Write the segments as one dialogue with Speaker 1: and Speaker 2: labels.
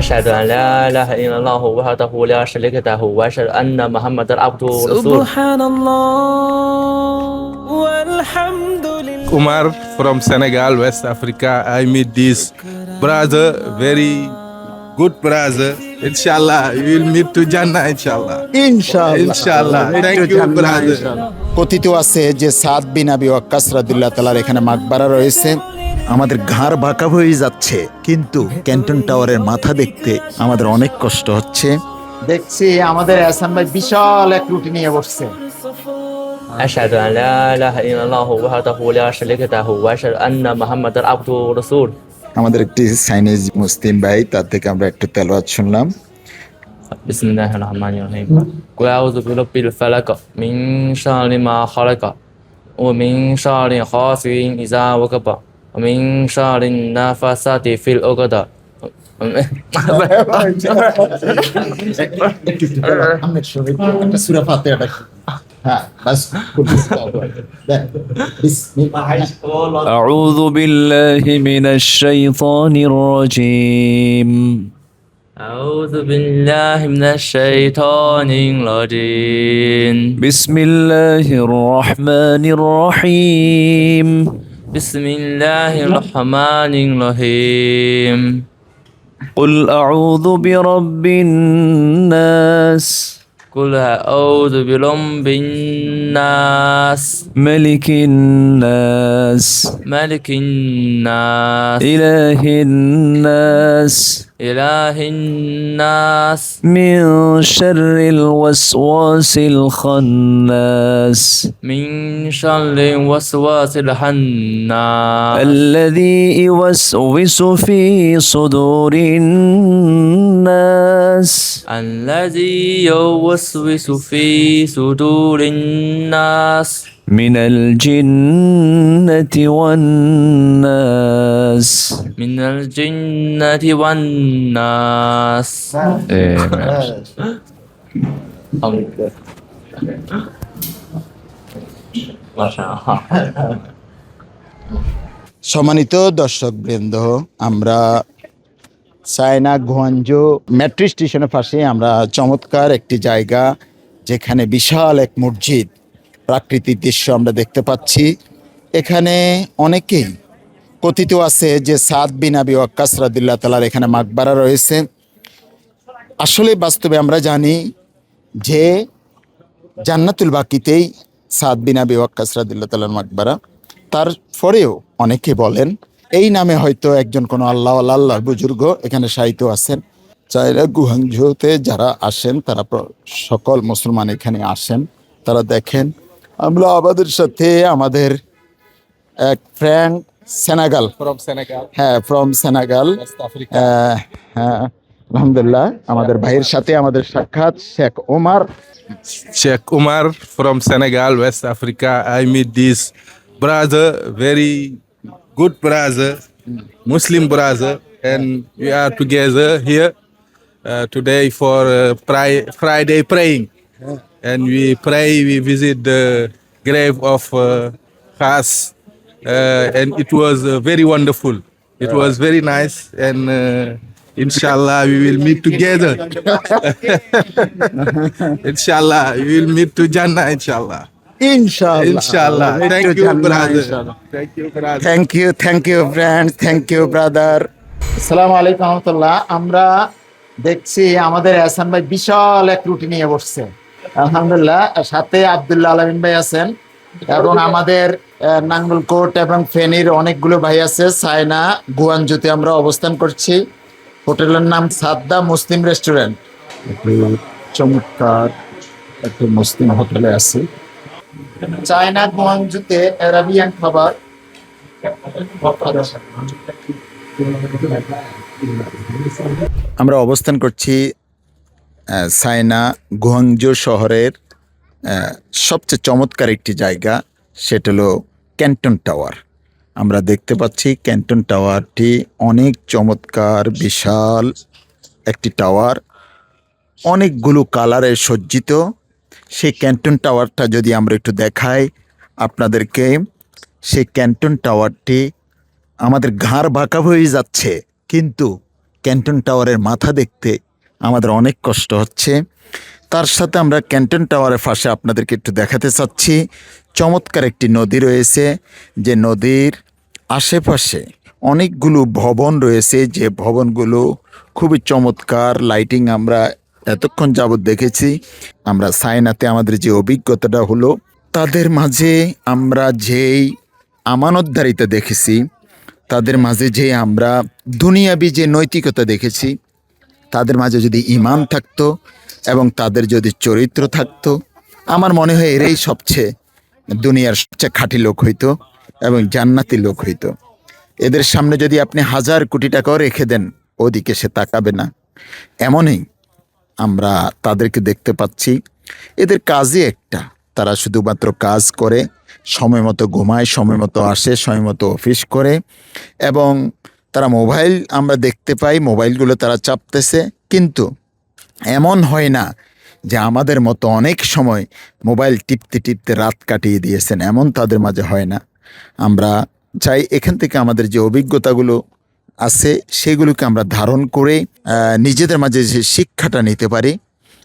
Speaker 1: أشهد أن لا إله إلا الله وحده لا شريك له وأشهد أن محمدا عبده ورسوله
Speaker 2: سبحان الله والحمد لله
Speaker 3: Kumar from Senegal, West Africa. I meet this brother, very good brother. Inshallah, we will meet to Jannah, inshallah.
Speaker 4: Inshallah.
Speaker 3: Inshallah. Thank you, brother.
Speaker 4: কথিত আছে যে সাদ বিন আবি ওয়াক্কাস রাদিল্লাহ তালার এখানে মাকবারা রয়েছে আমাদের ঘাড় বাঁকা হয়ে যাচ্ছে কিন্তু ক্যান্টন টাওয়ারের মাথা দেখতে আমাদের অনেক কষ্ট হচ্ছে। দেখছি আমাদের অ্যাসেম্বলি বিশাল এক রুটি নিয়ে বসছে।
Speaker 1: আশহাদু আন লা ইলাহা ইল্লাল্লাহু ওয়াহদাহু লা শারীকা লাহু ওয়া আশহাদু আন্না মুহাম্মাদার আবদুহু রাসূল
Speaker 4: আমাদের একটি চাইনিজ মুসলিম ভাই তার থেকে আমরা একটু তেলাওয়াত শুনলাম।
Speaker 1: বিসমিল্লাহির রাহমানির রাহিম। কুল আউযু বিরাব্বিল ফালাক মিন শাররি মা খালাক ও মিন শাররি গাসিকিন ইযা ওয়াকাবা ومن شر النفاثات في العقد
Speaker 5: أعوذ بالله من الشيطان الرجيم.
Speaker 1: أعوذ بالله من الشيطان الرجيم.
Speaker 5: بسم الله الرحمن الرحيم.
Speaker 1: بسم الله الرحمن الرحيم
Speaker 5: قل أعوذ برب الناس.
Speaker 1: قل أعوذ برب الناس.
Speaker 5: ملك الناس.
Speaker 1: ملك الناس.
Speaker 5: إله الناس.
Speaker 1: إله الناس.
Speaker 5: من شر الوسواس الخناس.
Speaker 1: من شر الوسواس الخناس.
Speaker 5: الذي يوسوس في صدور الناس.
Speaker 1: الذي يوسوس في صدور الناس
Speaker 5: من الجنة والناس
Speaker 1: من الجنة والناس ما شاء الله
Speaker 4: সম্মানিত দর্শক বৃন্দ আমরা চায়না গুয়াঞ্জো মেট্রো স্টেশনের পাশে আমরা চমৎকার একটি জায়গা, যেখানে বিশাল এক মসজিদ। প্রাকৃতিক দৃশ্য আমরা দেখতে পাচ্ছি। এখানে অনেকেই কথিত আছে যে সাদ বিন আবি ওয়াক্কাস রাদিল্লাহ তালার এখানে মাকবারা রয়েছে। আসলে বাস্তবে আমরা জানি যে জান্নাতুল বাকিতেই সাদ বিন আবি ওয়াক্কাস রাদিল্লাহ তালার মাকবারা। তারপরেও অনেকে বলেন এই নামে হয়তো একজন কোনো আল্লাহ আল্লাহর বুজুর্গ এখানে সাহিত্য আছেন। চাইরা গুহাংঝোতে যারা আসেন তারা সকল মুসলমান এখানে আসেন তারা দেখেন আমরা আমাদের সাথে আমাদের এক ফ্রেন্ড সেনাগাল।
Speaker 3: ফ্রম Senegal,
Speaker 4: হ্যাঁ ফ্রম সেনাগাল হ্যাঁ আলহামদুলিল্লাহ আমাদের ভাইয়ের সাথে আমাদের সাক্ষাৎ Sheikh Omar
Speaker 3: Sheikh Umar from Senegal, West Africa I meet this brother, very good brother, Muslim brother, and we are together here uh, today for uh, pri- Friday praying. And we pray, we visit the grave of uh, uh, and it was uh, very wonderful. It was very nice, and uh, inshallah, we will meet together. inshallah, we will meet to Jannah, inshallah.
Speaker 4: ইনশাআল্লাহ।
Speaker 3: brother. Thank you, brother. Thank you
Speaker 4: thank you friend thank you brother আসসালামু আলাইকুম রহমতুল্লাহ। আমরা দেখছি আমাদের এহসান ভাই বিশাল এক রুটি নিয়ে বসছে। আলহামদুলিল্লাহ সাথে আব্দুল্লাহ আলমিন ভাই আছেন এবং আমাদের আহ, নাঙ্গলকোট এবং ফেনীর অনেকগুলো ভাই আছে সায়না গুয়ানজুতে আমরা অবস্থান করছি। হোটেলের নাম সাদ্দা মুসলিম রেস্টুরেন্ট। চমৎকার একটু মুসলিম হোটেলে আছি। চায়না গুয়াংজুতে অ্যারাবিয়ান খাবার। আমরা অবস্থান করছি আহ, সায়না গুয়াংজো শহরের সবচেয়ে চমৎকার একটি জায়গা সেটা হলো ক্যান্টন টাওয়ার। আমরা দেখতে পাচ্ছি ক্যান্টন টাওয়ারটি অনেক চমৎকার বিশাল একটি টাওয়ার। অনেকগুলো কালারে সজ্জিত। সেই ক্যান্টন টাওয়ারটা যদি আমরা একটু দেখাই আপনাদেরকে, সেই ক্যান্টন টাওয়ারটি আমাদের ঘাড় বাঁকা হয়ে যাচ্ছে, কিন্তু ক্যান্টন টাওয়ারের মাথা দেখতে আমাদের অনেক কষ্ট হচ্ছে। তার সাথে আমরা ক্যান্টন টাওয়ারের পাশে আপনাদেরকে একটু দেখাতে চাচ্ছি, চমৎকার একটি নদী রয়েছে, যে নদীর আশেপাশে অনেকগুলো ভবন রয়েছে, যে ভবনগুলো খুবই চমৎকার লাইটিং আমরা এতক্ষণ যাবৎ দেখেছি আমরা সাইনাতে আমাদের যে অভিজ্ঞতাটা হলো, তাদের মাঝে আমরা যেই আমানতদারিতা দেখেছি, তাদের মাঝে যে আমরা দুনিয়াবি যে নৈতিকতা দেখেছি, তাদের মাঝে যদি ইমান থাকতো এবং তাদের যদি চরিত্র থাকতো, আমার মনে হয় এরাই সবচেয়ে দুনিয়ার সবচেয়ে খাঁটি লোক হইতো এবং জান্নাতি লোক হইতো। এদের সামনে যদি আপনি হাজার কোটি টাকাও রেখে দেন, ওদিকে সে তাকাবে না। এমনই আমরা তাদেরকে দেখতে পাচ্ছি। এদের কাজই একটা। তারা শুধুমাত্র কাজ করে, সময় মতো ঘুমায়, সময় মতো আসে, সময় মতো অফিস করে এবং তারা মোবাইল আমরা দেখতে পাই, মোবাইলগুলো তারা চাপতেছে। কিন্তু এমন হয় না যে আমাদের মতো অনেক সময় মোবাইল টিপতে টিপতে রাত কাটিয়ে দিয়েছেন। এমন তাদের মাঝে হয় না। আমরা চাই এখান থেকে আমাদের যে অভিজ্ঞতাগুলো আছে, সেগুলোকে আমরা ধারণ করে নিজেদের মাঝে যে শিক্ষাটা নিতে পারি,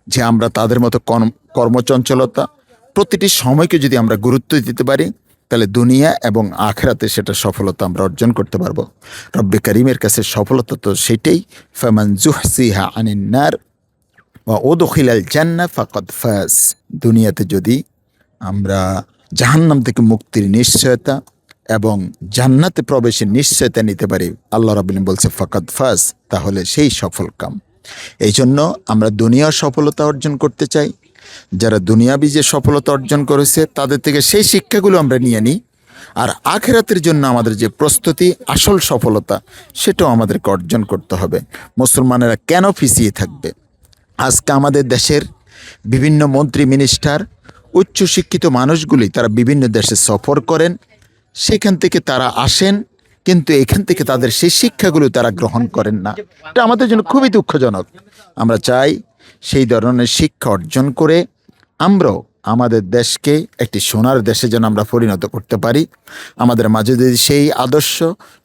Speaker 4: যে আমরা তাদের মতো কর্ম, কর্মচঞ্চলতা, প্রতিটি সময়কে যদি আমরা গুরুত্ব দিতে পারি, তাহলে দুনিয়া এবং আখেরাতে সেটা সফলতা আমরা অর্জন করতে পারব। রব্বে করিমের কাছে সফলতা তো সেটাই। ফমান জুহসিহা আনিন্নার বা ওদখিলাল জান্না ফাকত ফাজ। দুনিয়াতে যদি আমরা জাহান্নাম থেকে মুক্তির নিশ্চয়তা এবং জান্নাতে প্রবেশের নিশ্চয়তা নিতে পারি। আল্লাহ রাবিন বলছে, ফাকাদ ফাজ তাহলে সেই সফল কাম। এই জন্য আমরা দুনিয়ার সফলতা অর্জন করতে চাই। যারা দুনিয়াবি যে সফলতা অর্জন করেছে, তাদের থেকে সেই শিক্ষাগুলো আমরা নিয়ে নিই। আর আখেরাতের জন্য আমাদের যে প্রস্তুতি, আসল সফলতা, সেটাও আমাদেরকে অর্জন করতে হবে। মুসলমানেরা কেন পিছিয়ে থাকবে? আজকে আমাদের দেশের বিভিন্ন মন্ত্রী, মিনিস্টার, উচ্চশিক্ষিত মানুষগুলি তারা বিভিন্ন দেশে সফর করেন। সেখান থেকে তারা আসেন, কিন্তু এখান থেকে তাদের সেই শিক্ষাগুলো তারা গ্রহণ করেন না। এটা আমাদের জন্য খুবই দুঃখজনক। আমরা চাই সেই ধরনের শিক্ষা অর্জন করে আমরাও আমাদের দেশকে একটি সোনার দেশে যেন আমরা পরিণত করতে পারি। আমাদের মাঝে যদি সেই আদর্শ,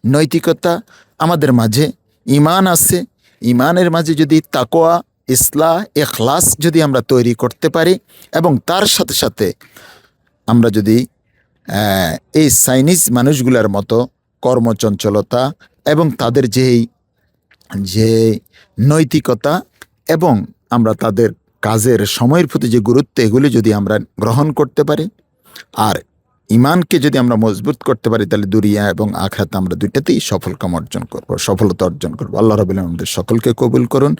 Speaker 4: নৈতিকতা, আমাদের মাঝে ইমান আছে। ইমানের মাঝে যদি তাকোয়া ইসলাহ এখলাস যদি আমরা তৈরি করতে পারি এবং তার সাথে সাথে আমরা যদি এই চাইনিজ মানুষগুলোর মতো কর্মচঞ্চলতা এবং তাদের যেই যে নৈতিকতা এবং আমরা তাদের কাজের সময়ের প্রতি যে গুরুত্ব, এগুলি যদি আমরা গ্রহণ করতে পারি আর ইমানকে যদি আমরা মজবুত করতে পারি, তাহলে দুরিয়া এবং আখরাত আমরা দুইটাতেই সফল কাম অর্জন করব, সফলতা অর্জন করব। আল্লাহ রবিল আমাদের সকলকে কবুল করুন।